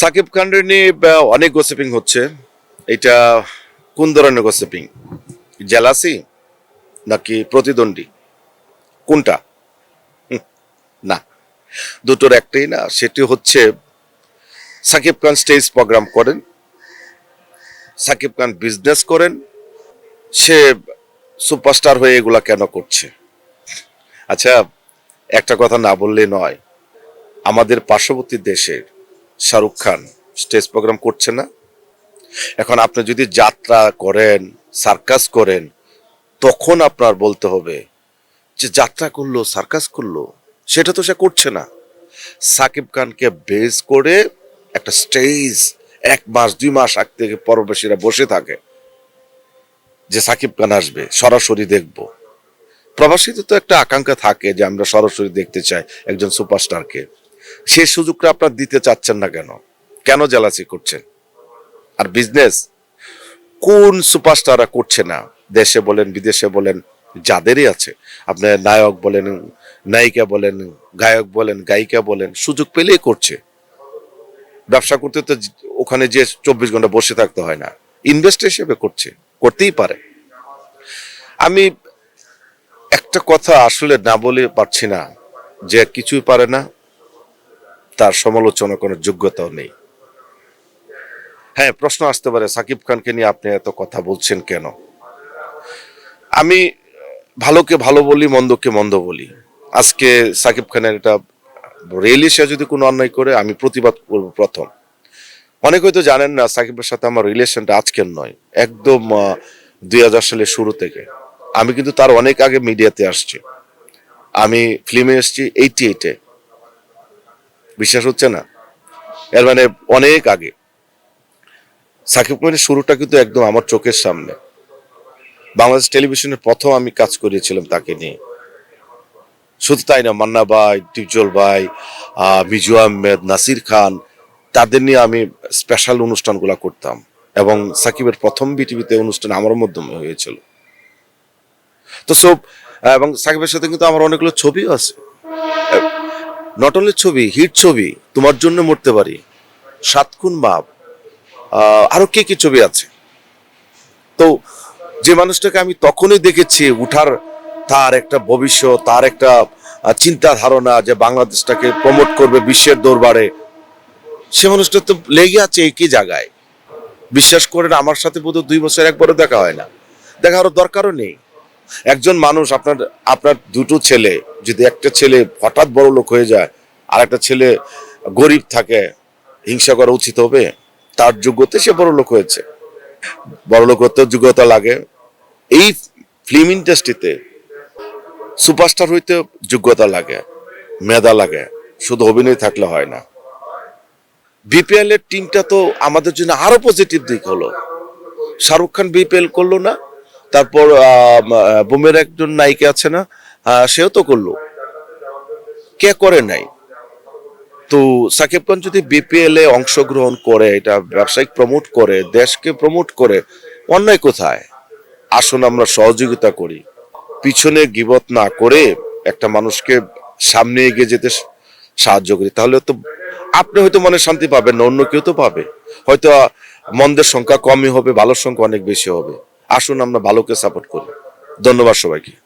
সাকিব খানের নিয়ে অনেক গোসিপিং হচ্ছে। এটা কোন ধরনের গোসিপিং জেলাসি নাকি প্রতিদ্বন্দ্বী? কোনটা? না, দুটোর একটাই না, সেটি হচ্ছে সাকিব খান স্টেজ প্রোগ্রাম করেন, সাকিব খান বিজনেস করেন, সে সুপারস্টার হয়ে এগুলা কেন করছে? আচ্ছা একটা কথা না বললে নয়, আমাদের পার্শ্ববর্তী দেশের শাহরুখ খান, স্টেজ প্রোগ্রাম করছে না। এখন আপনি যদি যাত্রা করেন, সার্কাস করেন, তখন আপনার বলতে হবে যে যাত্রা করল, সার্কাস করল, সেটা তো সে করছে না। সাকিব খানকে বেস করে একটা স্টেজ এক মাস, দুই মাস আগ থেকে পরবেশীরা বসে থাকে যে সাকিব খান আসবে, সরাসরি দেখব। প্রবাসীতে তো একটা আকাঙ্ক্ষা থাকে যে আমরা সরাসরি দেখতে চাই একজন সুপারস্টারকে সেই সুযোগটা আপনার দিতে চাচ্ছেন না কেন? কেন জেলাসি করছেন? আর বিজনেস কোন সুপারস্টাররা করছে না? দেশে বলেন, বিদেশে বলেন, যাদেরই আছে। আপনার নায়ক বলেন, নায়িকা বলেন, গায়ক বলেন, গায়িকা বলেন, সুযোগ পেলেই করছে। ব্যবসা করতে তো ওখানে যে চব্বিশ ঘণ্টা বসে থাকতে হয় না। ইনভেস্ট হিসেবে করছে, করতেই পারে। আমি একটা কথা আসলে না বলে পারছি না, যে কিছুই পারে না তার সমালোচনা করার যোগ্যতাও নেই। হ্যাঁ প্রশ্ন আসতে পারে, সাকিব খানকে নিয়ে আপনি এত কথা বলছেন কেন? আমি ভালোকে ভালো বলি, মন্দকে মন্দ বলি। আজকে সাকিব খানের এটা রিয়েলি সে যদি কোনো অন্যায় করে, আমি প্রতিবাদ করব প্রথম। অনেক হয়তো জানেন না, সাকিবের সাথে আমার রিলেশনটা আজকের নয়, একদম দুই হাজার সালের শুরু থেকে। আমি কিন্তু তার অনেক আগে মিডিয়াতে আসছি। আমি ফিল্মে এসেছি এইটি এইটে বিশ্বাস হচ্ছে না। এর মানে অনেক আগে। সাকিব খানের শুরুটা কিন্তু একদম আমার চোখের সামনে। বাংলাদেশ টেলিভিশনের প্রথম আমি কাজ করিয়েছিলাম তাকে নিয়ে। শুধু তাই না, মান্না ভাই টিপজল ভাই মিজু আহমেদ, নাসির খান, তাদের নিয়ে আমি স্পেশাল অনুষ্ঠানগুলো করতাম। এবং সাকিবের প্রথম বিটিভিতে অনুষ্ঠান আমার মাধ্যমে হয়েছিল। তো সব এবং সাকিবের সাথে কিন্তু আমার অনেকগুলো ছবিও আছে। নট অনলি ছবি হিট ছবি তোমার জন্য মরতে পারি। সাত খুন মাপ আহ, আরও কে কি ছবি আছে? তো যে মানুষটাকে আমি তখনই দেখেছি উঠার তার একটা ভবিষ্যৎ তার একটা চিন্তা ধারণা যে বাংলাদেশটাকে প্রমোট করবে বিশ্বের দরবারে। সে মানুষটা তো লেগে আছে একই জায়গায়। বিশ্বাস করেন আমার সাথে বোধহয় দুই বছর একবারও দেখা হয় না। দেখা আরও দরকারও নেই। একজন মানুষ আপনার আপনার দুটো ছেলে, যদি একটা ছেলে হঠাৎ বড় লোক হয়ে যায় আর একটা ছেলে গরিব থাকে, হিংসা করা উচিত হবে? তার যোগ্যতা সে বড় লোক হয়েছে। বড় লোক হতে যোগ্যতা লাগে। এই ফিল্ম ইন্ডাস্ট্রিতে সুপারস্টার হইতে যোগ্যতা লাগে, মেধা লাগে, শুধু অভিনয় থাকলে হয় না। বিপিএল এর টিমটা তো আমাদের জন্য আরও পজিটিভ দিক হলো। শাহরুখ খান বিপিএল করল না? তারপর বোমের একজন নায়িকা আছে না সেও তো করল। কে করে নাই? তো সাকিব খান যদি বিপিএল এ অংশগ্রহণ করে, এটা ব্যবসায়িক প্রমোট করে, দেশকে প্রমোট করে, অন্যায় কোথায়? আসুন আমরা সহযোগিতা করি। পিছনে গিবত না করে একটা মানুষকে সামনে এগিয়ে যেতে সাহায্য করি, তাহলে তো আপনি হয়তো মনে শান্তি পাবেন না, অন্য কেউ তো পাবে। হয়তো মন্দের সংখ্যা কমই হবে, ভালোর সংখ্যা অনেক বেশি হবে। আসুন আমরা ভালোকে সাপোর্ট করি। ধন্যবাদ সবাইকে।